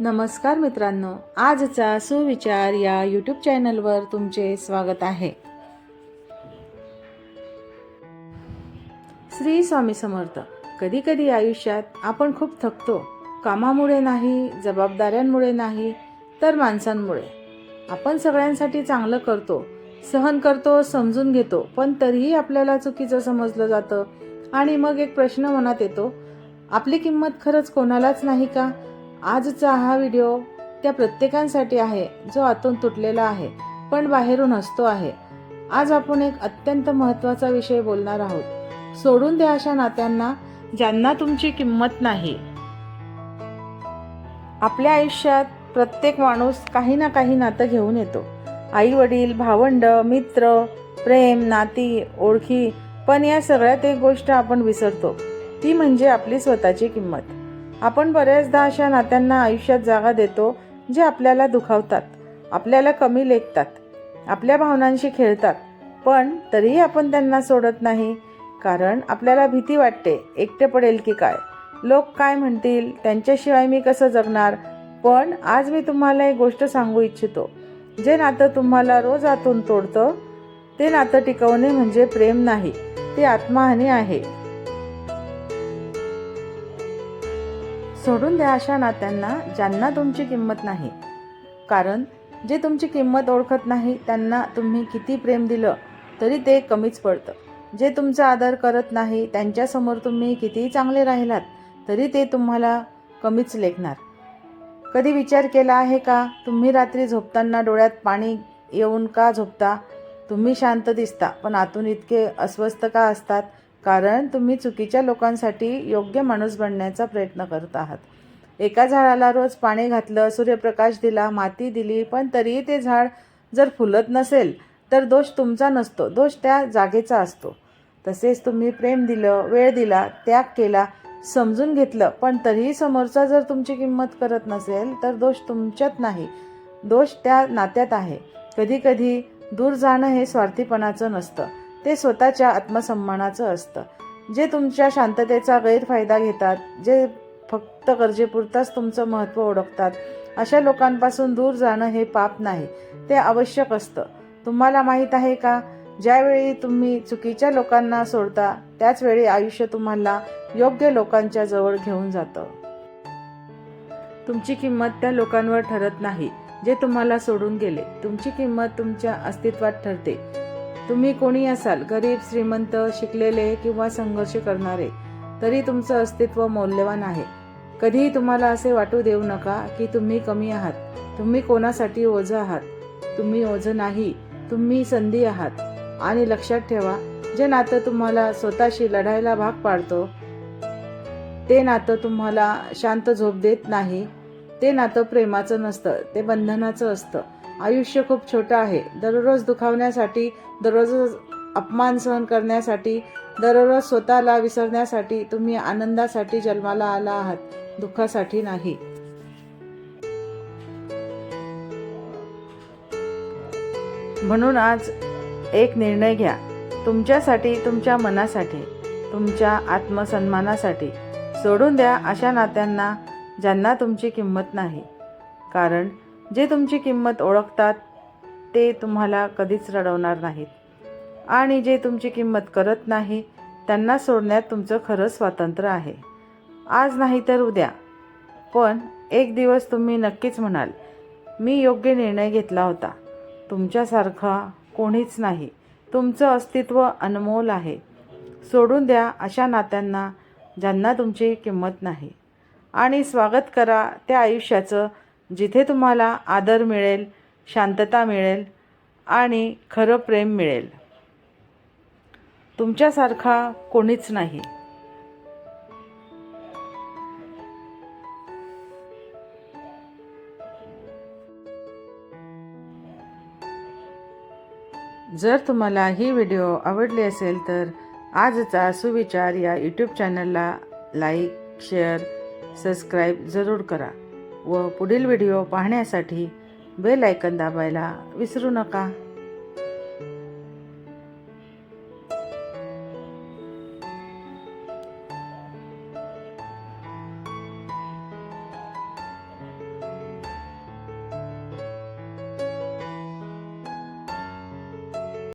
नमस्कार मित्रांनो आजचा सुविचार या यूट्यूब चॅनलवर तुमचे स्वागत आहे. श्री स्वामी समर्थ कधी कधी आयुष्यात आपण खूप थकतो. कामामुळे नाही जबाबदाऱ्यांमुळे नाही तर माणसांमुळे. आपण सगळ्यांसाठी चांगलं करतो सहन करतो समजून घेतो पण तरीही आपल्याला चुकीचं समजलं जातं आणि मग एक प्रश्न मनात येतो आपली किंमत खरंच कोणालाच नाही का? आजचा हा व्हिडिओ त्या प्रत्येकांसाठी आहे जो आतून तुटलेला आहे पण बाहेरून हसतो आहे. आज आपण एक अत्यंत महत्त्वाचा विषय बोलणार आहोत. सोडून द्या अशा नात्यांना ज्यांना तुमची किंमत नाही. आपल्या आयुष्यात प्रत्येक माणूस काही ना काही नातं घेऊन येतो. आई वडील भावंड मित्र प्रेम नाती ओळखी पण या सगळ्यात एक गोष्ट आपण विसरतो. ती म्हणजे आपली स्वतःची किंमत. आपण बऱ्याचदा अशा नात्यांना आयुष्यात जागा देतो जे आपल्याला दुखावतात आपल्याला कमी लेखतात आपल्या भावनांशी खेळतात. पण तरीही आपण त्यांना सोडत नाही कारण आपल्याला भीती वाटते एकटे पडेल की काय? लोक काय म्हणतील? त्यांच्याशिवाय मी कसं जगणार? पण आज मी तुम्हाला एक गोष्ट सांगू इच्छितो. जे नातं तुम्हाला रोज आतून तोडतं ते नातं टिकवणे म्हणजे प्रेम नाही ते आत्महानी आहे. सोडून द्या अशा नात्यांना ज्यांना तुमची किंमत नाही. कारण जे तुमची किंमत ओळखत नाही त्यांना तुम्ही किती प्रेम दिलं तरी ते कमीच पडतं. जे तुमचा आदर करत नाही त्यांच्यासमोर तुम्ही कितीही चांगले राहिलात तरी ते तुम्हाला कमीच लेखणार. कधी विचार केला आहे का तुम्ही रात्री झोपताना डोळ्यात पाणी येऊन का झोपता? तुम्ही शांत दिसता पण आतून इतके अस्वस्थ का असतात? कारण तुम्ही चुकीच्या लोकांसाठी योग्य माणूस बनण्याचा प्रयत्न करत आहात. एका झाडाला रोज पाणी घातलं सूर्यप्रकाश दिला माती दिली पण तरीही ते झाड जर फुलत नसेल तर दोष तुमचा नसतो. दोष त्या जागेचा असतो. तसेच तुम्ही प्रेम दिलं वेळ दिला त्याग केला समजून घेतलं पण तरीही समोरचा जर तुमची किंमत करत नसेल तर दोष तुमच्यात नाही. दोष त्या नात्यात आहे. कधीकधी दूर जाणं हे स्वार्थीपणाचं नसतं. ते स्वतःच्या आत्मसन्मानाचं असतं. जे तुमच्या शांततेचा गैरफायदा घेतात जे फक्त गरजेपुरताच तुमचं महत्त्व ओळखतात अशा लोकांपासून दूर जाणं हे पाप नाही ते आवश्यक असतं. तुम्हाला माहीत आहे का? ज्यावेळी तुम्ही चुकीच्या लोकांना सोडता त्याचवेळी आयुष्य तुम्हाला योग्य लोकांच्या जवळ घेऊन जातं. तुमची किंमत त्या लोकांवर ठरत नाही जे तुम्हाला सोडून गेले. तुमची किंमत तुमच्या अस्तित्वात ठरते. तुम्ही कोणी असाल गरीब श्रीमंत शिकलेले किंवा संघर्ष करणारे तरी तुमचं अस्तित्व मौल्यवान आहे. कधीही तुम्हाला असे वाटू देऊ नका की तुम्ही कमी आहात. तुम्ही कोणासाठी ओझं आहात? तुम्ही ओझं नाही तुम्ही संधी आहात. आणि लक्षात ठेवा जे नातं तुम्हाला स्वतःशी लढायला भाग पाडतो ते नातं तुम्हाला शांत झोप देत नाही. ते नातं प्रेमाचं नसतं ते बंधनाचं असतं. आयुष्य खूप छोटं आहे. दररोज दुखावण्यासाठी दररोज अपमान सहन करण्यासाठी दररोज स्वतःला विसरण्यासाठी तुम्ही आनंदासाठी जन्माला आला आहात. दुःखासाठी नाही. म्हणून आज एक निर्णय घ्या. तुमच्यासाठी तुमच्या मनासाठी तुमच्या आत्मसन्मानासाठी सोडून द्या अशा नात्यांना ज्यांना तुमची किंमत नाही. कारण जे तुमची किंमत ओळखतात ते तुम्हाला कधीच रडवणार नाहीत. आणि जे तुमची किंमत करत नाही त्यांना सोडण्यात तुमचं खरं स्वातंत्र्य आहे. आज नाही तर उद्या. पण एक दिवस तुम्ही नक्कीच म्हणाल मी योग्य निर्णय घेतला होता. तुमच्यासारखा कोणीच नाही. तुमचं अस्तित्व अनमोल आहे. सोडून द्या अशा नात्यांना ज्यांना तुमची किंमत नाही. आणि स्वागत करा त्या आयुष्याचं जिथे तुम्हाला आदर मिळेल शांतता मिळेल आणि खरं प्रेम मिळेल. तुमच्यासारखा कोणीच नाही. जर तुम्हाला ही व्हिडिओ आवडली असेल तर आजचा सुविचार या यूट्यूब चॅनलला लाईक शेअर सबस्क्राईब जरूर करा. व पुढील व्हिडिओ पाहण्यासाठी बेल आयकन दाबायला विसरू नका.